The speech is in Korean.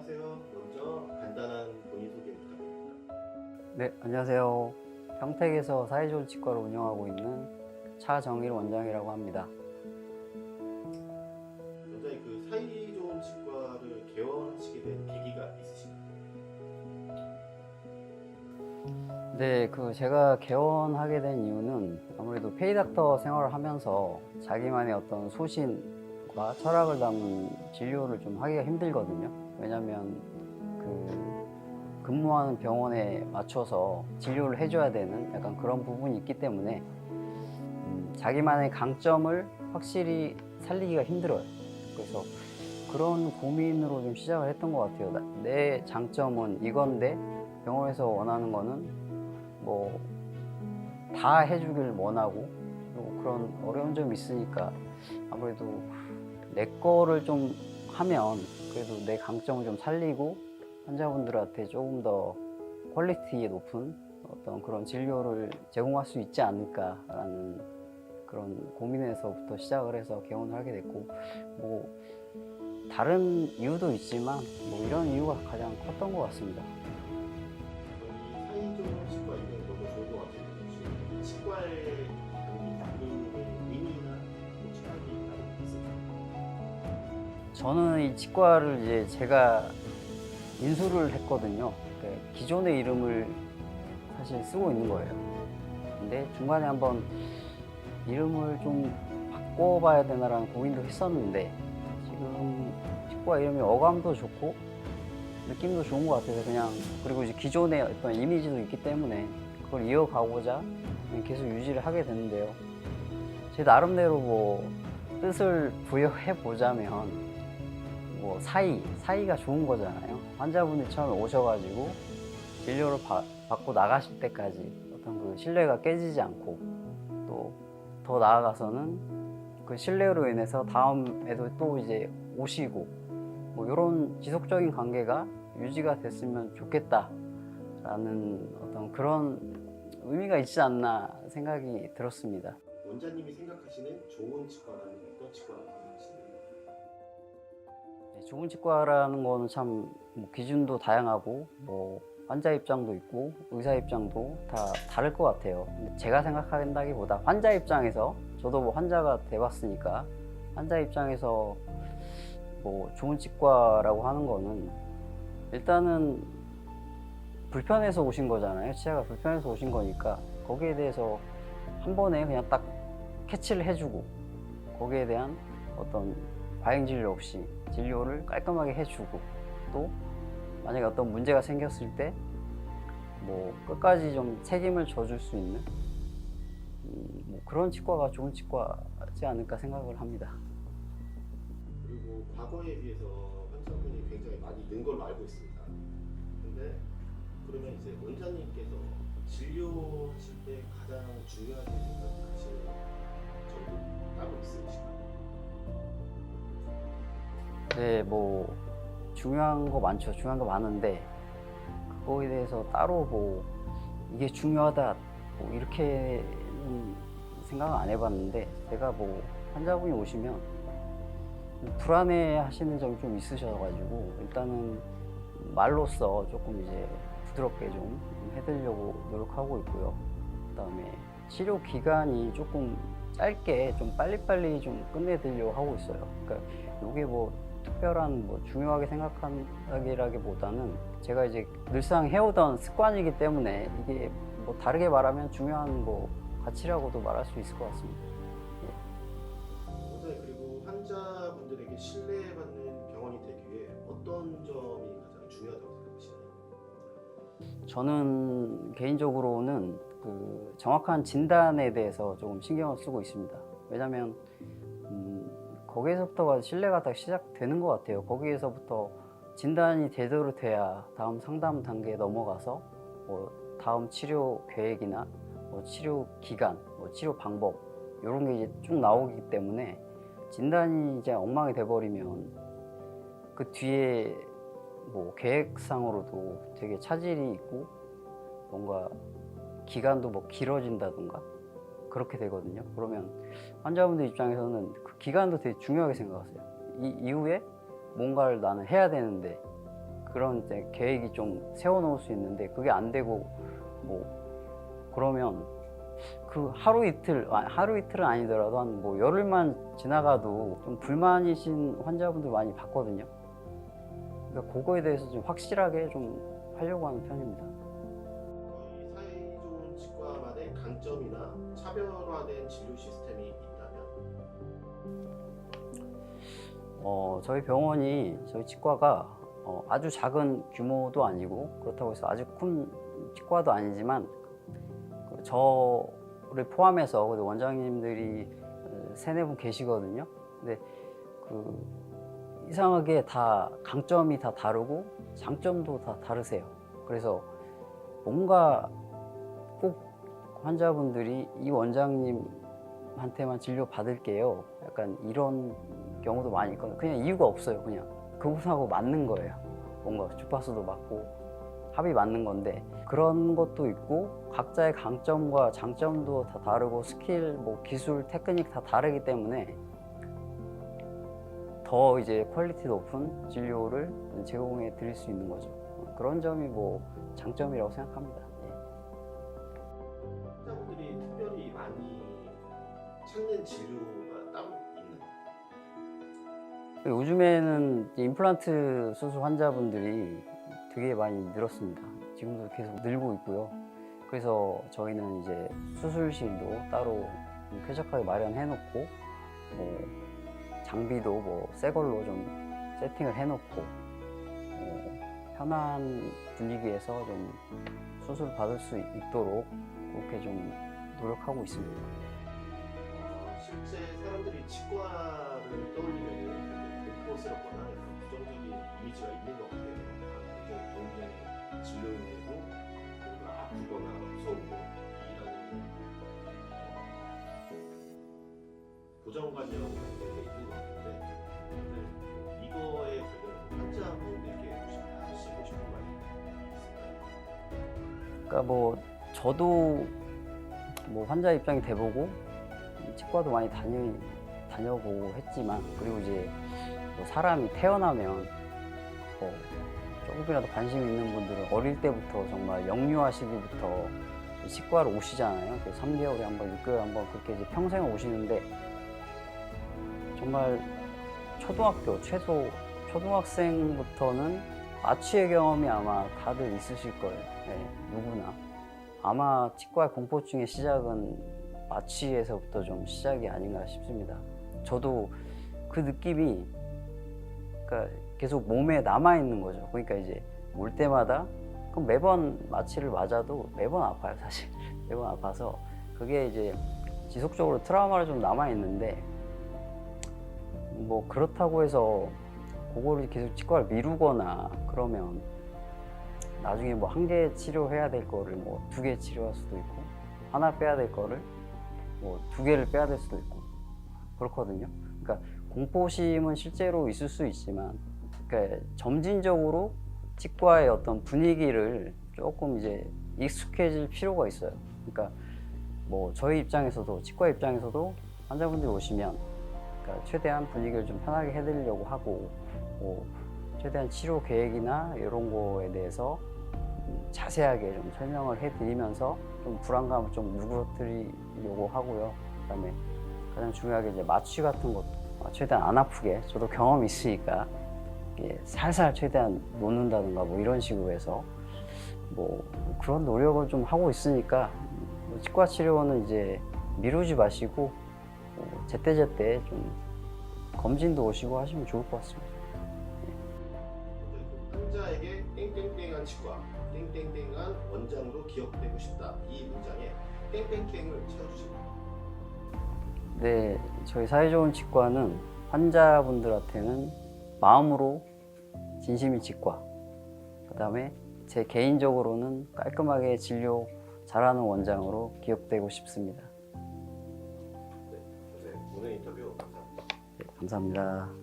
안녕하세요. 먼저 간단한 본인 소개 부탁드립니다. 네, 안녕하세요. 평택에서 사회좋은 치과를 운영하고 있는 차정일 원장이라고 합니다. 원장님 그 사이 좋은 치과를 개원하시게 된 계기가 있으신가요? 네, 그 제가 개원하게 된 이유는 아무래도 페이닥터 생활을 하면서 자기만의 어떤 소신과 철학을 담은 진료를 좀 하기가 힘들거든요. 왜냐하면 그 근무하는 병원에 맞춰서 진료를 해줘야 되는 약간 그런 부분이 있기 때문에 음, 자기만의 강점을 확실히 살리기가 힘들어요. 그래서 그런 고민으로 좀 시작을 했던 것 같아요. 나- 내 장점은 이건데 병원에서 원하는 거는 뭐 다 해주길 원하고 그리고 그런 어려운 점이 있으니까 아무래도 내 거를 좀 하면 그래도 내 강점을 좀 살리고 환자분들한테 조금 더 퀄리티 높은 어떤 그런 진료를 제공할 수 있지 않을까라는 그런 고민에서부터 시작을 해서 개원을 하게 됐고 뭐 다른 이유도 있지만 뭐 이런 이유가 가장 컸던 것 같습니다. 저는 이 치과를 이제 제가 인수를 했거든요. 그 기존의 이름을 사실 쓰고 있는 거예요. 근데 중간에 한번 이름을 좀 바꿔봐야 되나라는 고민도 했었는데 지금 치과 이름이 어감도 좋고 느낌도 좋은 것 같아서 그냥 그리고 이제 기존의 어떤 이미지도 있기 때문에 그걸 이어가고자 계속 유지를 하게 되는데요. 제 나름대로 뭐 뜻을 부여해 보자면 뭐 사이, 사이가 좋은 거잖아요. 환자분이 처음에 오셔가지고 진료를 받- 받고 나가실 때까지 어떤 그 신뢰가 깨지지 않고 또 더 나아가서는 그 신뢰로 인해서 다음에도 또 이제 오시고 뭐 이런 지속적인 관계가 유지가 됐으면 좋겠다라는 어떤 그런 의미가 있지 않나 생각이 들었습니다. 원장님이 생각하시는 좋은 치과라는 어떤 치과라고 생각하시나요? 네, 좋은 치과라는 거는 참뭐 기준도 다양하고 뭐 환자 입장도 있고 의사 입장도 다 다를 것 같아요. 제가 생각한다기보다 환자 입장에서 저도 뭐 환자가 돼봤으니까 환자 입장에서 뭐 좋은 치과라고 하는 거는 일단은 불편해서 오신 거잖아요. 치아가 불편해서 오신 거니까 거기에 대해서 한 번에 그냥 딱 캐치를 해주고 거기에 대한 어떤 과잉 진료 없이 진료를 깔끔하게 해주고 또 만약에 어떤 문제가 생겼을 때 뭐 끝까지 좀 책임을 져줄 수 있는 음, 뭐 그런 치과가 좋은 치과지 않을까 생각을 합니다. 그리고 과거에 비해서 환자분이 굉장히 많이 는 걸로 알고 있습니다. 근데 그러면 이제 원장님께서 진료하실 때 가장 중요하게 생각하시는 점도 따로 있으실까요? 네, 뭐 중요한 거 많죠. 중요한 거 많은데 그거에 대해서 따로 뭐 이게 중요하다 뭐 이렇게는 생각을 안 해봤는데 제가 뭐 환자분이 오시면 불안해 하시는 점이 좀 있으셔가지고 일단은 말로써 조금 이제 부드럽게 좀 해드리려고 노력하고 있고요. 그다음에 치료 기간이 조금 짧게 좀 빨리빨리 좀 끝내드리려고 하고 있어요. 그러니까 이게 뭐 특별한 뭐 중요하게 생각하기라기보다는 제가 이제 늘상 해오던 습관이기 때문에 이게 뭐 다르게 말하면 중요한 뭐 가치라고도 말할 수 있을 것 같습니다. 원장님 그리고 환자분들에게 신뢰받는 병원이 되기 위해 어떤 점이 가장 중요하다고 생각하시나요? 저는 개인적으로는 그 정확한 진단에 대해서 조금 신경을 쓰고 있습니다. 왜냐하면 음, 거기에서부터가 신뢰가 딱 시작되는 것 같아요. 거기에서부터 진단이 제대로 돼야 다음 상담 단계에 넘어가서 뭐 다음 치료 계획이나 뭐 치료 기간, 뭐 치료 방법 이런 게 이제 쭉 나오기 때문에 진단이 이제 엉망이 돼버리면 그 뒤에 뭐 계획상으로도 되게 차질이 있고 뭔가 기간도 뭐 길어진다던가 그렇게 되거든요. 그러면 환자분들 입장에서는 그 기간도 되게 중요하게 생각하세요. 이 이후에 뭔가를 나는 해야 되는데 그런 이제 계획이 좀 세워놓을 수 있는데 그게 안 되고 뭐 그러면 그 하루 이틀 아, 하루 이틀은 아니더라도 한 뭐 열흘만 지나가도 좀 불만이신 환자분들 많이 봤거든요. 그러니까 그거에 대해서 좀 확실하게 좀 하려고 하는 편입니다. 차별화된 진료 시스템이 있다면 어, 저희 병원이 저희 치과가 어, 아주 작은 규모도 아니고 그렇다고 해서 아주 큰 치과도 아니지만 그 저를 포함해서 그 원장님들이 어, 세네 분 계시거든요. 근데 그 이상하게 다 강점이 다 다르고 장점도 다 다르세요. 그래서 뭔가 꼭 환자분들이 이 원장님한테만 진료 받을게요. 약간 이런 경우도 많이 있거든요. 그냥 이유가 없어요. 그냥 그분하고 맞는 거예요. 뭔가 주파수도 맞고 합이 맞는 건데 그런 것도 있고 각자의 강점과 장점도 다 다르고 스킬, 뭐 기술, 테크닉 다 다르기 때문에 더 이제 퀄리티 높은 진료를 제공해 드릴 수 있는 거죠. 그런 점이 뭐 장점이라고 생각합니다. 찾는 진료가 따로 있나요? 요즘에는 임플란트 수술 환자분들이 되게 많이 늘었습니다. 지금도 계속 늘고 있고요. 그래서 저희는 이제 수술실도 따로 좀 쾌적하게 마련해 놓고 뭐 장비도 뭐 새 걸로 좀 세팅을 해 놓고 어, 편한 분위기에서 좀 수술 받을 수 있도록 그렇게 좀 노력하고 있습니다. 어, 실제 사람들이 치과를 떠올리면 공포스럽거나 부정적인 이미지가 있는 것 같아요. 아, 굉장히 경쟁 진료인데도 뭔가 아프거나 무서우고 일하는 어, 고정관념 관계가 있는 것 같은데 네, 이거에 관련 환자분들께 혹시 하시고 싶은 말이 있을까요? 그러니까 뭐 저도 뭐 환자 입장이 돼보고 치과도 많이 다녀 다녀보고 했지만 그리고 이제 뭐 사람이 태어나면 뭐 조금이라도 관심 있는 분들은 어릴 때부터 정말 영유아 시기부터 치과를 오시잖아요. 그래서 3개월에 한 번, 6개월에 한 번 그렇게 이제 평생 오시는데 정말 초등학교 최소 초등학생부터는 마취의 경험이 아마 다들 있으실 거예요. 네, 누구나. 아마 치과의 공포증의 시작은 마취에서부터 좀 시작이 아닌가 싶습니다. 저도 그 느낌이 그러니까 계속 몸에 남아 있는 거죠. 그러니까 이제 올 때마다 그럼 매번 마취를 맞아도 매번 아파요, 사실. 매번 아파서 그게 이제 지속적으로 트라우마로 좀 남아 있는데 뭐 그렇다고 해서 그거를 계속 치과를 미루거나 그러면 나중에 뭐 한 개 치료해야 될 거를 뭐 두 개 치료할 수도 있고 하나 빼야 될 거를 뭐 두 개를 빼야 될 수도 있고 그렇거든요. 그러니까 공포심은 실제로 있을 수 있지만 그러니까 점진적으로 치과의 어떤 분위기를 조금 이제 익숙해질 필요가 있어요. 그러니까 뭐 저희 입장에서도 치과 입장에서도 환자분들이 오시면 그러니까 최대한 분위기를 좀 편하게 해드리려고 하고 뭐 최대한 치료 계획이나 이런 거에 대해서 음, 자세하게 좀 설명을 해드리면서 좀 불안감을 좀 누그러뜨리려고 하고요. 그다음에 가장 중요하게 이제 마취 같은 것도 아, 최대한 안 아프게 저도 경험이 있으니까 살살 최대한 놓는다든가 뭐 이런 식으로 해서 뭐 그런 노력을 좀 하고 있으니까 뭐 치과 치료는 이제 미루지 마시고 뭐 제때제때 좀 검진도 오시고 하시면 좋을 것 같습니다. 환자에게 땡땡땡한 치과, 땡땡땡한 원장으로 기억되고 싶다. 이 문장에 땡땡땡을 채워주십니다. 네, 저희 사회좋은 치과는 환자분들한테는 마음으로 진심이 치과, 그 다음에 제 개인적으로는 깔끔하게 진료 잘하는 원장으로 기억되고 싶습니다. 네, 선생님 오늘 인터뷰 감사합니다. 네, 감사합니다.